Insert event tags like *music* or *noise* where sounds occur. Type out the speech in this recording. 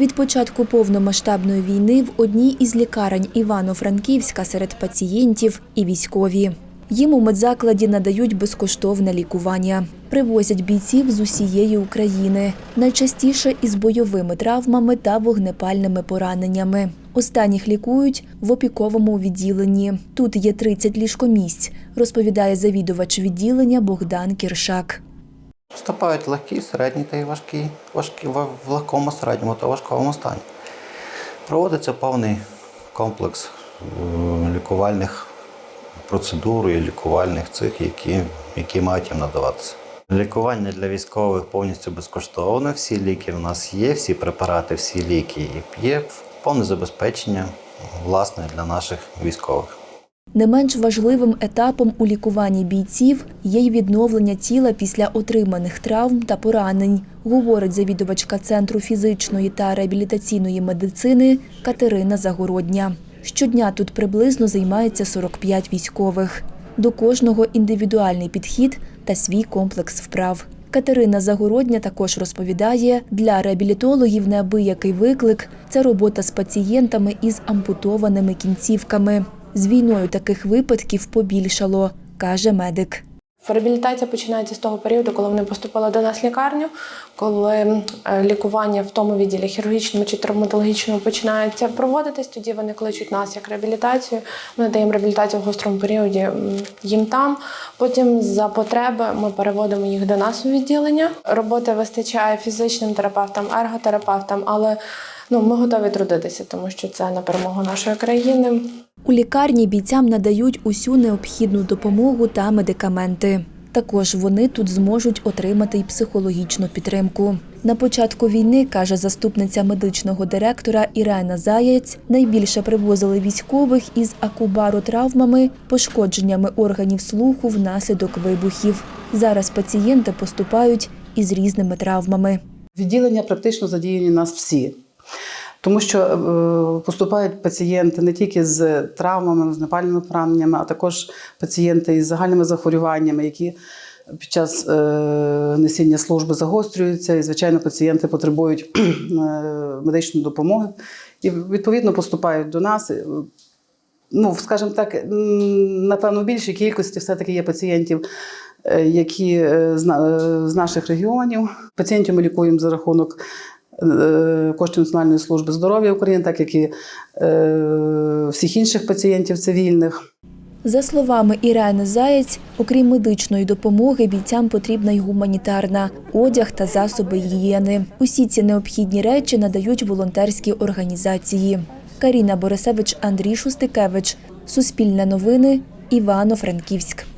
Від початку повномасштабної війни в одній із лікарень Івано-Франківська серед пацієнтів і військові. Їм у медзакладі надають безкоштовне лікування. Привозять бійців з усієї України, найчастіше із бойовими травмами та вогнепальними пораненнями. Останніх лікують в опіковому відділенні. Тут є 30 ліжкомісць, розповідає завідувач відділення Богдан Кіршак. Вступають легкі, середні та й важкі, важкі в легкому, середньому та важкому стані. Проводиться повний комплекс е, лікувальних процедур і лікувальних цих, які, які мають їм надаватися. Лікування для військових повністю безкоштовне. Всі ліки в нас є, всі препарати, всі ліки є. Повне забезпечення власне для наших військових. Не менш важливим етапом у лікуванні бійців є й відновлення тіла після отриманих травм та поранень, говорить завідувачка Центру фізичної та реабілітаційної медицини Катерина Загородня. Щодня тут приблизно займається 45 військових. До кожного індивідуальний підхід та свій комплекс вправ. Катерина Загородня також розповідає, для реабілітологів неабиякий виклик це робота з пацієнтами із ампутованими кінцівками. З війною таких випадків побільшало, каже медик. Реабілітація починається з того періоду, коли вони поступили до нас в лікарню, коли е, лікування в тому відділі хірургічному чи травматологічному починається проводитись. Тоді вони кличуть нас як реабілітацію. Ми даємо реабілітацію в гострому періоді їм там. Потім за потреби ми переводимо їх до нас у відділення. Роботи вистачає фізичним терапевтам, ерготерапевтам, але ну ми готові трудитися, тому що це на перемогу нашої країни. У лікарні бійцям надають усю необхідну допомогу та медикаменти. Також вони тут зможуть отримати й психологічну підтримку. На початку війни, каже заступниця медичного директора Ірена Заєць, найбільше привозили військових із акубаротравмами, пошкодженнями органів слуху внаслідок вибухів. Зараз пацієнти поступають із різними травмами. Відділення практично задіяні нас всі. Тому що е, поступають пацієнти не тільки з травмами, з напальними пораненнями, а також пацієнти із загальними захворюваннями, які під час е, несіння служби загострюються, і, звичайно, пацієнти потребують *clears throat* е, медичної допомоги і відповідно поступають до нас. Ну, скажімо так, напевно, в більшій кількості все-таки є пацієнтів, які з на- з наших регіонів. Пацієнтів ми лікуємо за рахунок коштів Національної служби здоров'я України, так як і е, всіх інших пацієнтів цивільних. За словами Ірени Заєць, окрім медичної допомоги, бійцям потрібна й гуманітарна одяг та засоби гігієни. Усі ці необхідні речі надають волонтерські організації. Каріна Борисевич, Андрій Шустикевич. Суспільне новини. Івано-Франківськ.